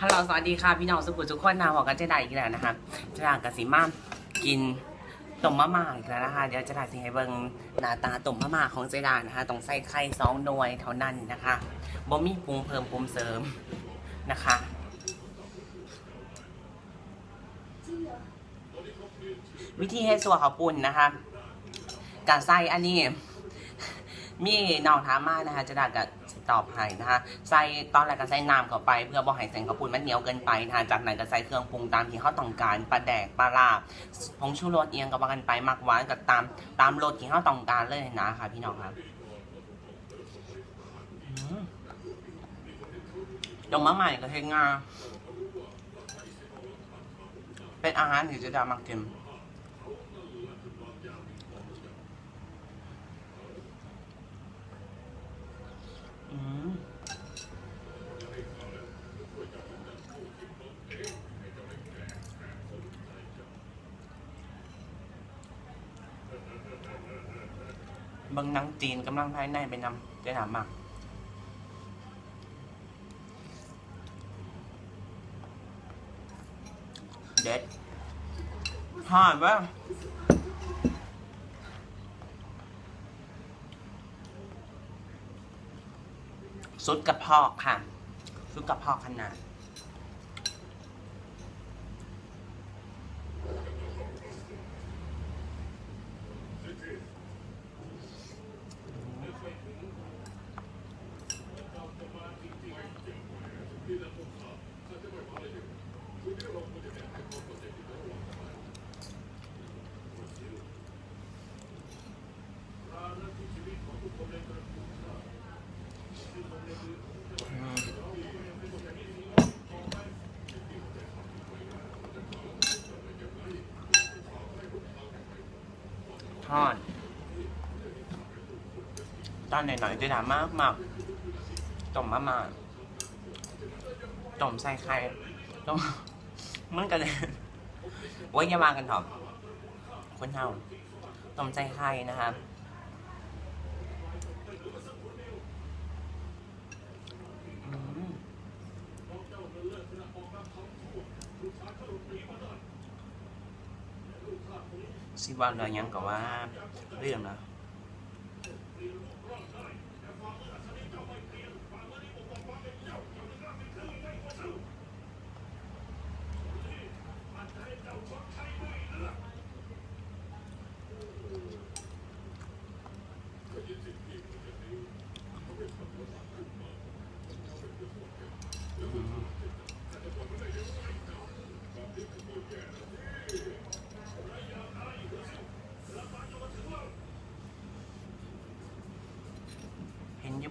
ฮัลโหลสวัสดีค่ะพี่น้องสุขุทุกคนนะบอกกันเจไดอีกแล้วนะคะเจไดกับสีมากินต้มมะม่าอีกแล้วนะคะเดี๋ยวเจไดสิให้เบิ่งหน้าตาต้มมะม่าของเจไดนะคะต้องใส่ไข่สองหน่วยเท่านั้นนะคะบ่มีปรุงเพิ่มปรุงเสริมนะคะวิธีเฮ็ดสัวขาวปุ้นนะคะกาใส่อันนี้มีน้องถามมานะคะจะได้กับ ตอบให้นะคะใส่ตอนแรกก็ใส่น้ำเข้าไป เพื่อบ่ให้เส้นข้าวปุ้นมันเหนียวเกินไปนะคะจากนั้นก็ใส่เครื่องปรุงตามที่เขาต้องการปลาแดกปลาลาผงชูรสเอียงกับว่ากันไปมักหวานกับตามตามรสที่เขาต้องการเลยนะคะพี่น้องครับอืมดอกมะใหม่ก็เฮ็ดงาเป็นอาหารที่จะด้มักกิน อืม เบางหนังจีนกำลังภายในไปนำได้ถามมากเด็ดหอมว่าสุดกระเพาะค่ะสุดกระเพาะขนาด ทอดตอนหน่อยๆจะถามมากมากต้มมะมาต้มใส่ไข่ต้มมันก็เลยโอ้ยอย่ามากันเถอะคนเฮาต้มใส่ไข่นะครับ สิว่าเรื่องหยั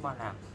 ว่าเรื่องนะเห็นอยี่บ่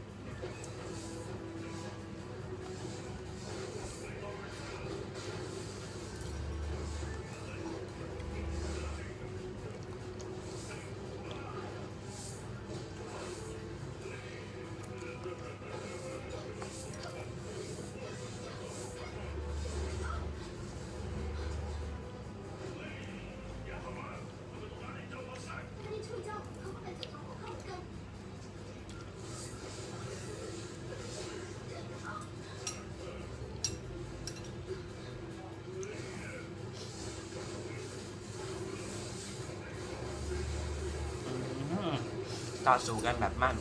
ต่อสู้กันแบบมั่น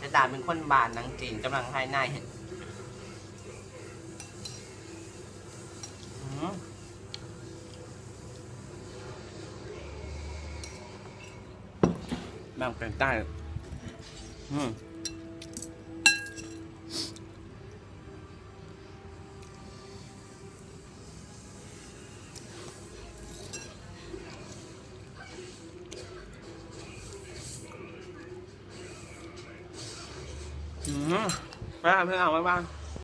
จะดาเป็นคนบานนางจีนกำลังให้หนเห็นบางเป็นใต้ อืม อืมไปเพื่อนเอาไว้บ้าง